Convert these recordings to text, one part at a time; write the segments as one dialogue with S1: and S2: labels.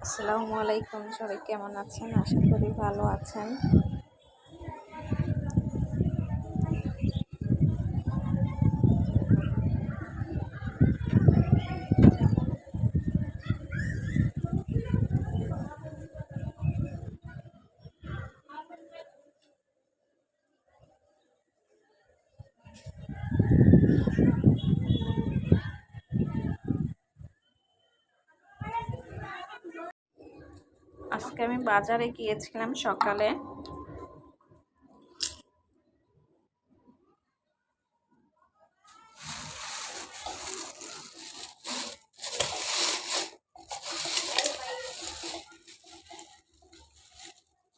S1: আসসালামু আলাইকুম। সবাই কেমন আছেন? আশা করি ভালো আছেন। আজকে আমি বাজারে গিয়েছিলাম সকালে।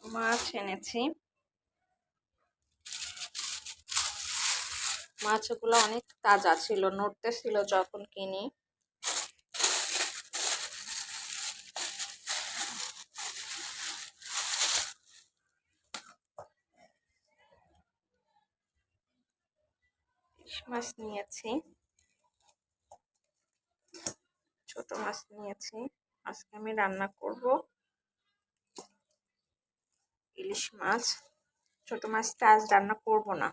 S1: মাছ এনেছি। মাছগুলো অনেক তাজা ছিল নড়তে ছিল যখন কিনি। মাছ নিয়েছি। ছোট মাছ নিয়েছি। আজকে আমি রান্না করব ইলিশ মাছ। ছোট মাছটা আজ রান্না করব না।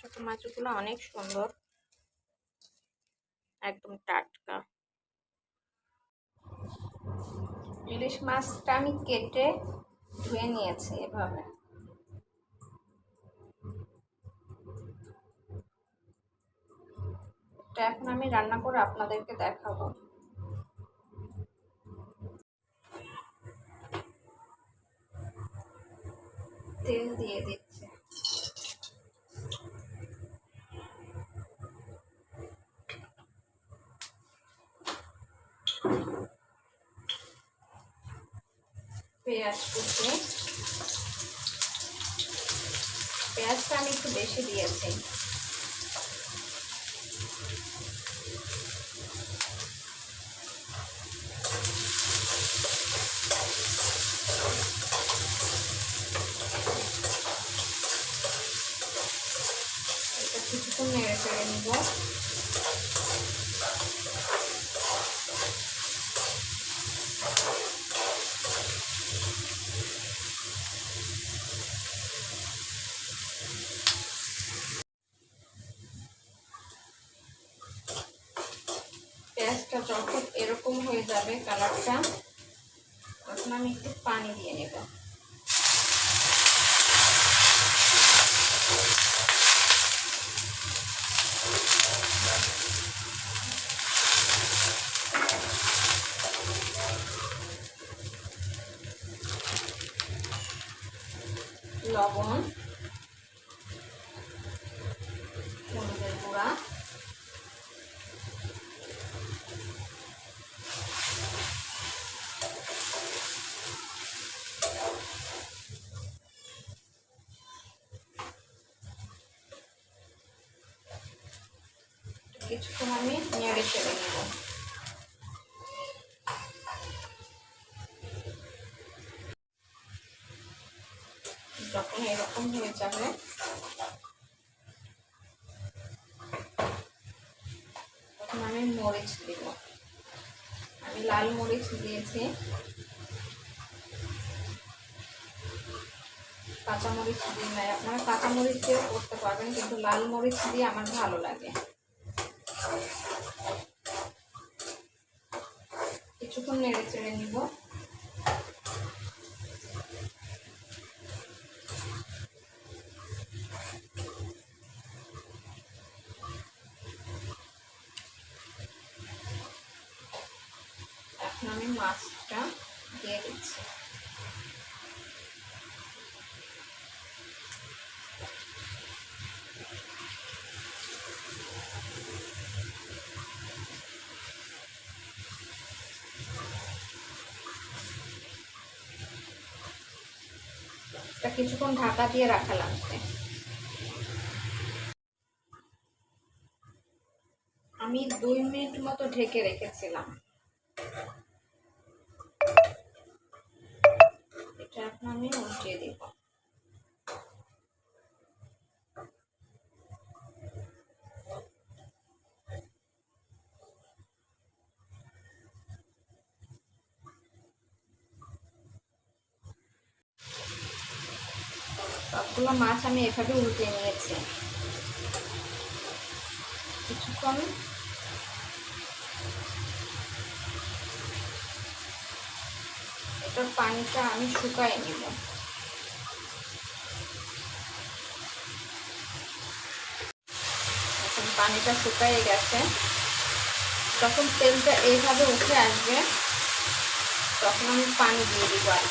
S1: ছোট মাছগুলো অনেক সুন্দর। একদম টাটকা। ইলিশ মাছটা আমি কেটে ধুয়ে নিয়েছি এভাবে। এটা এখন আমি রান্না করে আপনাদেরকে দেখাবো। তেল দিয়ে দিচ্ছে। পেঁয়াজ কুচি পেঁয়াজটা আমি একটু বেশি দিয়েছি। কিছুক্ষণ নেড়ে চেড়ে নিব পেঁয়াজটা যখন এরকম হয়ে যাবে কালারটা তখন আমি একটু পানি দিয়ে নেব। লবণ কিছুক্ষণ আমি নেড়ে চেড়ে নেব। যখন এরকম হয়ে যাবে, তখন আমি মরিচ দিব। আমি লাল মরিচ দিয়েছি। কাঁচামরিচ দিই নাই। আপনারা কাঁচামরিচ দিয়েও করতে পারবেন, কিন্তু লাল মরিচ দিয়ে আমার ভালো লাগে কিছুক্ষণ নেড়ে চেড়ে নিব। আমি মাছটা দিয়ে দিচ্ছি। এটা কিছুক্ষণ ঢাকা দিয়ে রাখা লাগবে। আমি দুই মিনিট মতো ঢেকে রেখেছিলাম। এটা এখন আমি উঠিয়ে দিব। সবগুলো মাছ আমি এভাবে উল্টে নিয়েছি। কিছুক্ষণ। এটার পানিটা আমি শুকাই নিব। এখন পানিটা শুকাই গেছে। যখন তেলটা এইভাবে উঠে আসবে, তখন আমি পানি দিয়ে দিব আর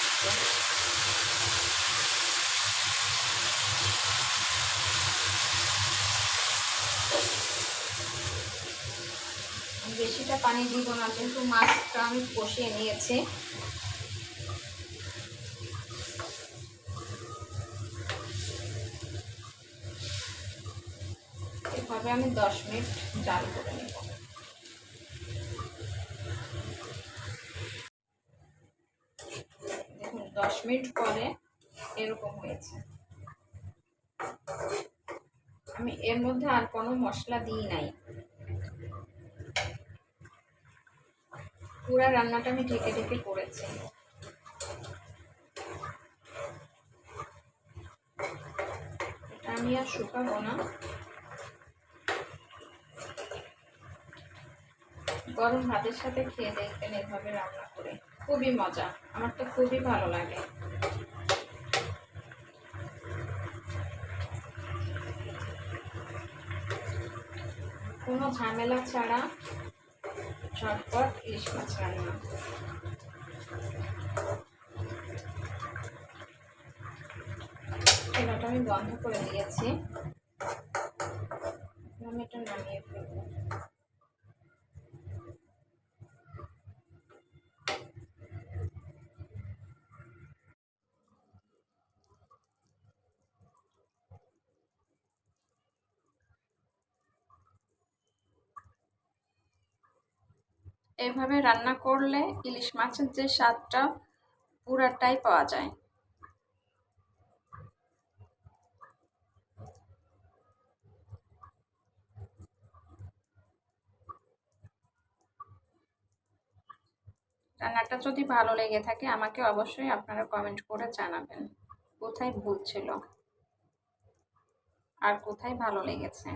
S1: বেশিটা পানি দিব না, কিন্তু মাছটা আমি কষিয়ে নিয়েছি। এভাবে আমি দশ মিনিট জাল করে নেব। দেখুন, দশ মিনিট পরে এরকম হয়েছে। আমি এর মধ্যে আর কোনো মশলা দিই নাই। পুরো রান্নাটা আমি ঢেকে ঢেকে করেছি। আমি আর শুকাবো না। গরম ভাতের সাথে খেয়ে দেখবেন এভাবে রান্না করে। খুবই মজা, আমার তো খুবই ভালো লাগে। কোনো ঝামেলা ছাড়া ঝটপট ইলিশ মাছ রান্না। চুলাটা আমি বন্ধ করে দিয়েছি। আমি এটা নামিয়ে ফেলব। এভাবে রান্না করলে ইলিশ মাছের যে স্বাদটা পুরাটাই পাওয়া যায়। রান্নাটা যদি ভালো লেগে থাকে, আমাকে অবশ্যই আপনারা কমেন্ট করে জানাবেন। কোথায় ভুল ছিল? আর কোথায় ভালো লেগেছে?